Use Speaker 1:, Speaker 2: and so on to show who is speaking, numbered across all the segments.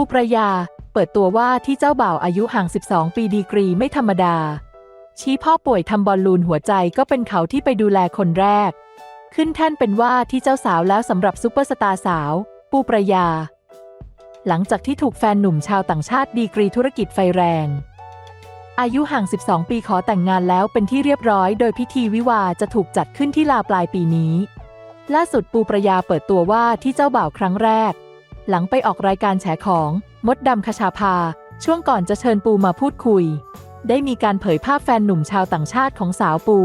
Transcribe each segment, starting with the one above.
Speaker 1: ปูประยา เปิดตัวว่าที่เจ้าบ่าวอายุห่าง 12 ปีดีกรีไม่ธรรมดา ชี้พ่อป่วยทำบอลลูนหัวใจก็เป็นเขาที่ไปดูแลคนแรก ขึ้นแท่นเป็นว่าที่เจ้าสาวแล้วสำหรับซุปเปอร์สตาร์สาว ปูประยา หลังจากที่ถูกแฟนหนุ่มชาวต่างชาติดีกรีธุรกิจไฟแรง อายุห่าง 12 ปีขอแต่งงานแล้วเป็นที่เรียบร้อย โดยพิธีวิวาจะถูกจัดขึ้นที่ลาปลายปีนี้ ล่าสุดปูประยาเปิดตัวว่าที่เจ้าบ่าวครั้งแรก หลังไปออกรายการแฉของมดดำคชาภา ช่วงก่อนจะเชิญปูมาพูดคุย ได้มีการเผยภาพแฟนหนุ่มชาวต่างชาติของสาวปู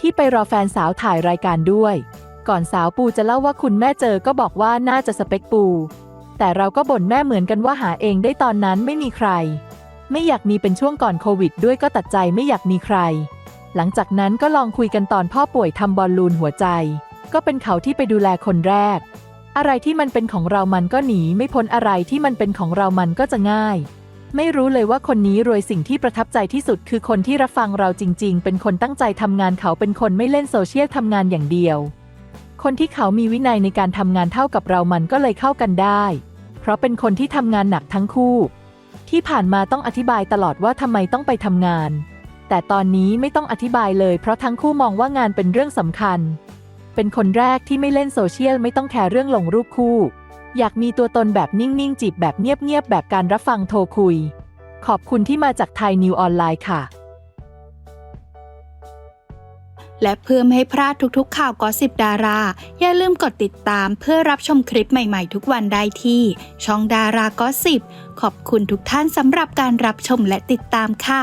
Speaker 1: ที่ไปรอแฟนสาวถ่ายรายการด้วย ก่อนสาวปูจะเล่าว่าคุณแม่เจอก็บอกว่าน่าจะสเปคปู แต่เราก็บ่นแม่เหมือนกันว่าหาเองได้ตอนนั้นไม่มีใคร ไม่อยากมีเป็นช่วงก่อนโควิด ด้วยก็ตัดใจไม่อยากมีใคร หลังจากนั้นก็ลองคุยกันตอนพ่อป่วยทำบอลลูนหัวใจ ก็เป็นเขาที่ไปดูแลคนแรก อะไรที่มันเป็นของเรามันก็หนีไม่พ้นอะไรที่มันเป็นของเรามันก็จะง่าย ไม่รู้เลยว่าคนนี้รวยสิ่งที่ประทับใจที่สุดคือคนที่รับฟังเราจริง ๆ เป็นคนตั้งใจทำงานเขาเป็นคนไม่เล่นโซเชียลทำงานอย่างเดียว คนที่เขามีวินัยในการทำงานเท่ากับเรามันก็เลยเข้ากันได้ เพราะเป็นคนที่ทำงานหนักทั้งคู่ ที่ผ่านมาต้องอธิบายตลอดว่าทำไมต้องไปทำงาน แต่ตอนนี้ไม่ต้องอธิบายเลย เพราะทั้งคู่มองว่างานเป็นเรื่องสำคัญ เป็นคนแรกที่ไม่เล่นโซเชียลไม่ต้องแคร์เรื่องลงรูปคู่ อยากมีตัวตนแบบนิ่งๆ จีบแบบเงียบๆ แบบการรับฟังโทรคุย ขอบคุณที่มาจากไทยนิวออนไลน์ค่ะ
Speaker 2: และเพื่อไม่ให้พลาดทุกๆ ข่าวกอสิบดารา อย่าลืมกดติดตามเพื่อรับชมคลิปใหม่ๆ ทุกวันได้ที่ ช่องดารากอสิบขอบคุณทุกท่านสำหรับการรับชมและติดตามค่ะ